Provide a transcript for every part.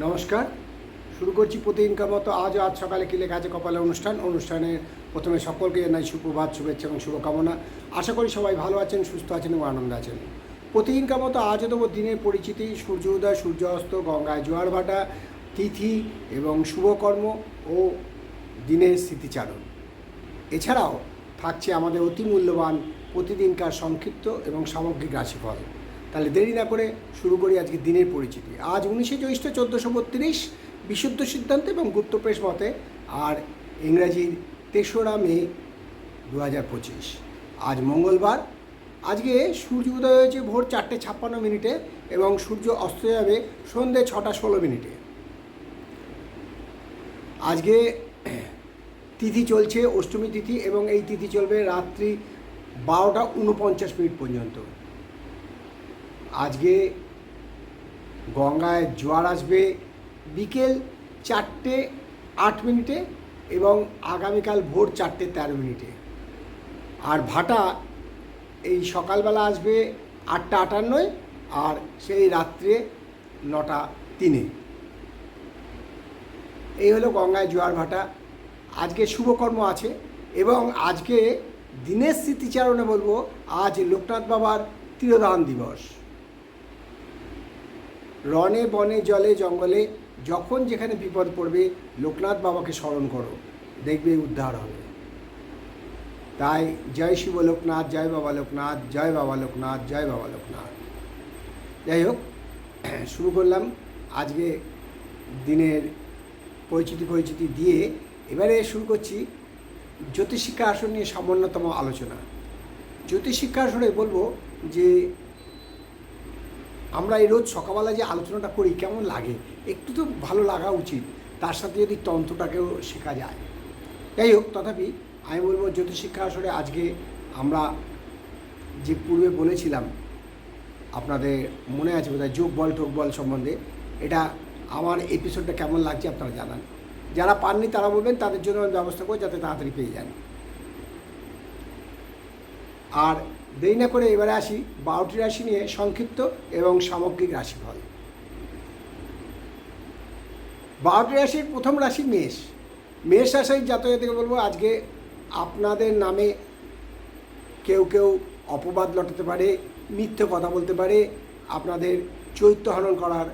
নমস্কার। শুরু করছি প্রতিদিনকার মতো। আজও আজ সকালে কি লেখা আছে কপালে অনুষ্ঠান? অনুষ্ঠানে প্রথমে সকলকে জানাই সুপ্রভাত, শুভেচ্ছা এবং শুভকামনা। আশা করি সবাই ভালো আছেন, সুস্থ আছেন এবং আনন্দে আছেন। প্রতিদিনকার মতো আজও দেবো দিনের পরিচিতি। সূর্য উদয়, সূর্য অস্ত, গঙ্গায় জোয়ার ভাটা, তিথি এবং শুভকর্ম ও দিনের স্মৃতিচারণ এছাড়াও থাকছে আমাদের অতি মূল্যবান প্রতিদিনকার সংক্ষিপ্ত এবং সামগ্রিক রাশিফল। তাহলে দেরি না করে শুরু করি আজকে দিনের পরিচিতি। আজ উনিশে জ্যৈষ্ঠ চোদ্দোশো বত্রিশ, বিশুদ্ধ সিদ্ধান্ত এবং গুপ্তপ্রেস মতে আর ইংরাজির তেসরা মে দু হাজার পঁচিশ। আজ মঙ্গলবার। আজকে সূর্য উদয় হয়েছে ভোর চারটে ছাপ্পান্ন মিনিটে এবং সূর্য অস্ত যাবে সন্ধে ছটা ষোলো মিনিটে। আজকে তিথি চলছে অষ্টমী তিথি এবং এই তিথি চলবে রাত্রি বারোটা উনপঞ্চাশ মিনিট পর্যন্ত। আজকে গঙ্গায় জোয়ার আসবে বিকেল চারটে আট মিনিটে এবং আগামীকাল ভোর চারটে তেরো মিনিটে। আর ভাটা এই সকালবেলা আসবে আটটা আটান্নয় আর সেই রাত্রে নটা তিনে। এই হলো গঙ্গায় জোয়ার ভাটা। আজকে শুভকর্ম আছে এবং আজকে দিনের স্মৃতিচারণে বলব, আজ লোকনাথ বাবার তিরোধান দিবস। রনে বনে জলে জঙ্গলে যখন যেখানে বিপদ পড়বে, লোকনাথ বাবাকে স্মরণ করো। দেখবে উদ্ধার হবে। তাই জয় শিব লোকনাথ, জয় বাবা লোকনাথ, জয় বাবা লোকনাথ, জয় বাবা লোকনাথ। যাই হোক, শুরু করলাম আজকে দিনের পরিচিতি পরিচিতি দিয়ে। এবারে শুরু করছি জ্যোতিষিক্ষা আসন নিয়ে সামান্যতম আলোচনা। জ্যোতিষিক্ষা আসনে বলব যে আমরা এই রোজ সকালবেলা যে আলোচনাটা করি, কেমন লাগে? একটু তো ভালো লাগা উচিত। তার সাথে যদি তন্ত্রটাকেও শেখা যায়। যাই হোক, তথাপি আমি বলব জ্যোতিষিক্ষা আসরে আজকে আমরা যে পূর্বে বলেছিলাম, আপনাদের মনে আছে বোধহয় যোগ বল টোক বল সম্বন্ধে, এটা আমার এপিসোডটা কেমন লাগছে আপনারা জানান। যারা পাননি তারা বলবেন, তাদের জন্য আমি ব্যবস্থা করব যাতে তাড়াতাড়ি পেয়ে যান। আর দেরি না করে এবারে আসি বারোটি রাশি নিয়ে সংক্ষিপ্ত এবং সামগ্রিক রাশিফল। বারোটি রাশির প্রথম রাশি মেষ। মেষ রাশির জাতকদেরকে বলব, আজকে আপনাদের নামে কেউ কেউ অপবাদ লটাতে পারে, মিথ্যে কথা বলতে পারে, আপনাদের চৈত্য হনন করার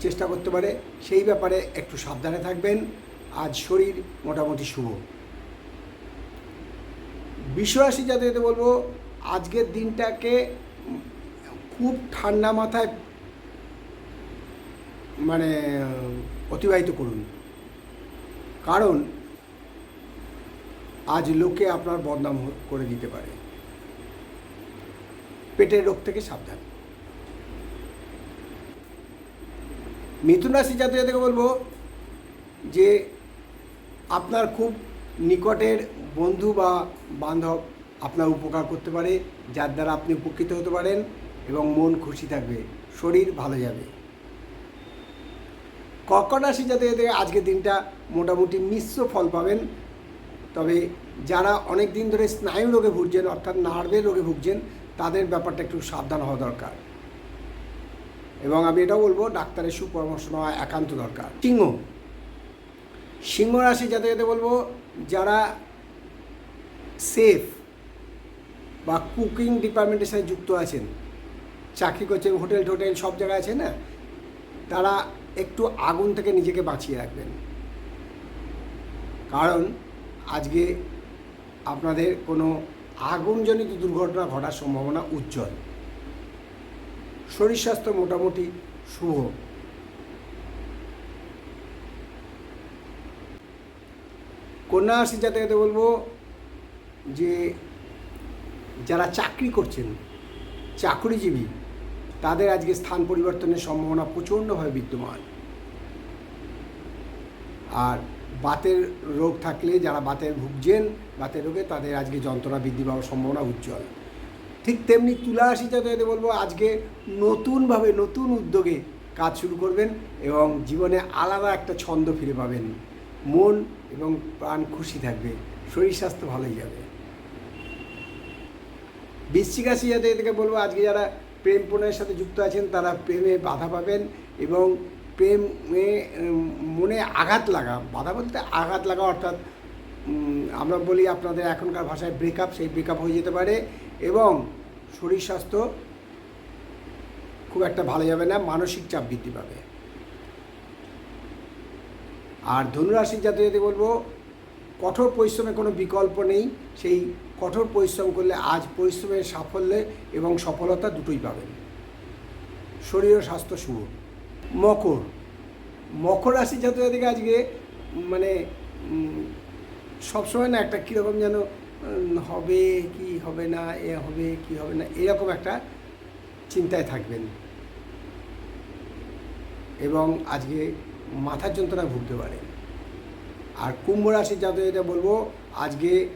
চেষ্টা করতে পারে, সেই ব্যাপারে একটু সাবধানে থাকবেন। আজ শরীর মোটামুটি শুভ। বিশ্বরাশি জাতকদের বলব, আজকের দিনটাকে খুব ঠান্ডা মাথায় মানে অতিবাহিত করুন। কারণ আজ লোকে আপনার বদনাম করে দিতে পারে। পেটের রোগ থেকে সাবধান। মিথুন রাশি জাতকদেরকে বলব যে, আপনার খুব নিকটের বন্ধু বা বান্ধব আপনার উপকার করতে পারে, যার দ্বারা আপনি উপকৃত হতে পারেন এবং মন খুশি থাকবে, শরীর ভালো যাবে। কর্কট রাশি যাতে আজকের দিনটা মোটামুটি মিশ্র ফল পাবেন। তবে যারা অনেক দিন ধরে স্নায়ু রোগে ভুগছেন, অর্থাৎ নার্ভের রোগে ভুগছেন, তাদের ব্যাপারটা একটু সাবধান হওয়া দরকার। এবং আমি এটাও বলব, ডাক্তারের সুপরামর্শ নেওয়া একান্ত দরকার। সিংহ সিংহ রাশি যাতে যাতে বলব, যারা সেফ বা কুকিং ডিপার্টমেন্টের সাথে যুক্ত আছেন, চাকরি করছেন, হোটেল টোটেল সব জায়গায় আছে না, তারা একটু আগুন থেকে নিজেকে বাঁচিয়ে রাখবেন। কারণ আজকে আপনাদের কোনো আগুনজনিত দুর্ঘটনা ঘটার সম্ভাবনা উজ্জ্বল। শরীর স্বাস্থ্য মোটামুটি শুভ। কন্যা রাশি যাতে বলব যে যারা চাকরি করছেন, চাকরিজীবী, তাদের আজকে স্থান পরিবর্তনের সম্ভাবনা প্রচণ্ডভাবে বিদ্যমান। আর বাতের রোগ থাকলে, যারা বাতের ভুগছেন, বাতের রোগে তাদের আজকে যন্ত্রণা বৃদ্ধি পাওয়ার সম্ভাবনা উজ্জ্বল। ঠিক তেমনি তুলা রাশি যাতে বলব, আজকে নতুনভাবে নতুন উদ্যোগে কাজ শুরু করবেন এবং জীবনে আলাদা একটা ছন্দ ফিরে পাবেন। মন এবং প্রাণ খুশি থাকবে, শরীর স্বাস্থ্য ভালোই যাবে। বৃশ্চিক রাশি যাতে এদেরকে বলব, আজকে যারা প্রেম প্রণয়ের সাথে যুক্ত আছেন, তারা প্রেমে বাধা পাবেন এবং প্রেমে মনে আঘাত লাগা, বাধা বলতে আঘাত লাগা অর্থাৎ আমরা বলি আপনাদের এখনকার ভাষায় ব্রেকআপ সেই ব্রেকআপ হয়ে যেতে পারে এবং শরীর স্বাস্থ্য খুব একটা ভালো যাবে না, মানসিক চাপ বৃদ্ধি পাবে। আর ধনুরাশির জাতীয়তে বলব, কঠোর পরিশ্রমের কোনো বিকল্প নেই। সেই কঠোর পরিশ্রম করলে আজ পরিশ্রমের সাফল্যে এবং সফলতা দুটোই পাবেন। শরীর ও স্বাস্থ্য শুভ। মকর। মকর রাশির রাশি জাতীয়দিকে আজকে মানে সবসময় না একটা কীরকম যেন হবে কি হবে না, এ হবে কি হবে না, এরকম একটা চিন্তায় থাকবেন। এবং আজকে মাথার যন্ত্রণা ভুগতে পারে। আর কুম্ভ রাশির জাতকদের বলব, আজকে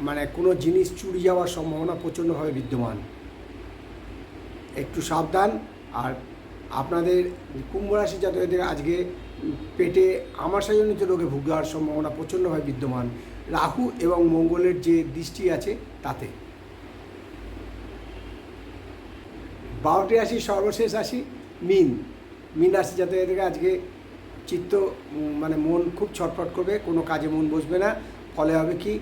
মানে কোনো জিনিস চুরি যাওয়ার সম্ভাবনা প্রচণ্ডভাবে বিদ্যমান। একটু সাবধান। আর আপনাদের কুম্ভ রাশি জাতকদের আজকে পেটে আমাশাজনিত রোগে ভুগার সম্ভাবনা প্রচণ্ডভাবে বিদ্যমান। রাহু এবং মঙ্গলের যে দৃষ্টি আছে, তাতে। বারোটি রাশি সর্বশেষ রাশি মিন। মিন রাশি জাতকদের আজকে চিত্ত মানে মন খুব ছটফট করবে, কোনো কাজে মন বসবে না। ফলে হবে কি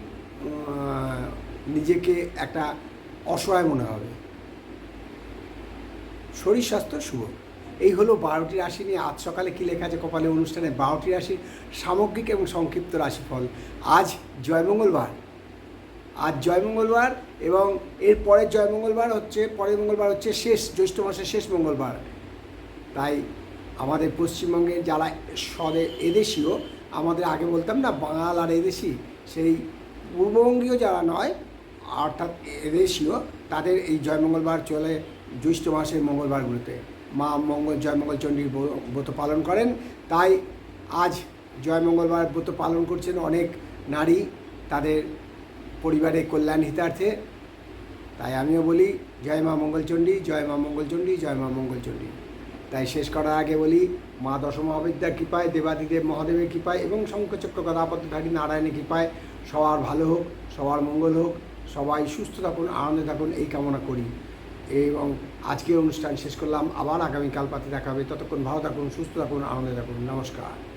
নিজেকে একটা অসহায় মনে হবে। শরীর স্বাস্থ্য শুভ। এই হলো বারোটি রাশি নিয়ে আজ সকালে কী লেখা আছে কপালে অনুষ্ঠানে? বারোটি রাশির সামগ্রিক এবং সংক্ষিপ্ত রাশিফল। আজ জয়মঙ্গলবার আজ জয়মঙ্গলবার এবং এর পরের জয়মঙ্গলবার হচ্ছে, পরের মঙ্গলবার হচ্ছে শেষ, জ্যৈষ্ঠ মাসের শেষ মঙ্গলবার। তাই আমাদের পশ্চিমবঙ্গে যারা সদে এদেশীয়, আমাদের আগে বলতাম না, বাঙাল আর এদেশি, সেই পূর্ববঙ্গীয় যারা নয়, অর্থাৎ এদেশীয়, তাদের এই জয়মঙ্গলবার চলে জ্যৈষ্ঠ মাসের মঙ্গলবারগুলোতে। মা মঙ্গল, জয়মঙ্গল চণ্ডীর ব্রত পালন করেন। তাই আজ জয়মঙ্গলবার ব্রত পালন করছেন অনেক নারী, তাদের পরিবারের কল্যাণ হিতার্থে। তাই আমিও বলি, জয় মা মঙ্গলচণ্ডী জয় মা মঙ্গলচণ্ডী জয় মা মঙ্গলচণ্ডী তাই শেষ করার আগে বলি, মা দশম দশমহাবিদ্যার কৃপায়, দেবাদিদেব মহাদেবের কৃপায় এবং শঙ্কচক্র গদাপদ্মধারী নারায়ণের কৃপায়। সবার ভালো হোক, সবার মঙ্গল হোক, সবাই সুস্থ থাকুন, আনন্দে থাকুন, এই কামনা করি। এবং আজকের অনুষ্ঠান শেষ করলাম, আবার আগামীকাল পাতে দেখা হবে। ততক্ষণ ভালো থাকুন, সুস্থ থাকুন, আনন্দে থাকুন। নমস্কার।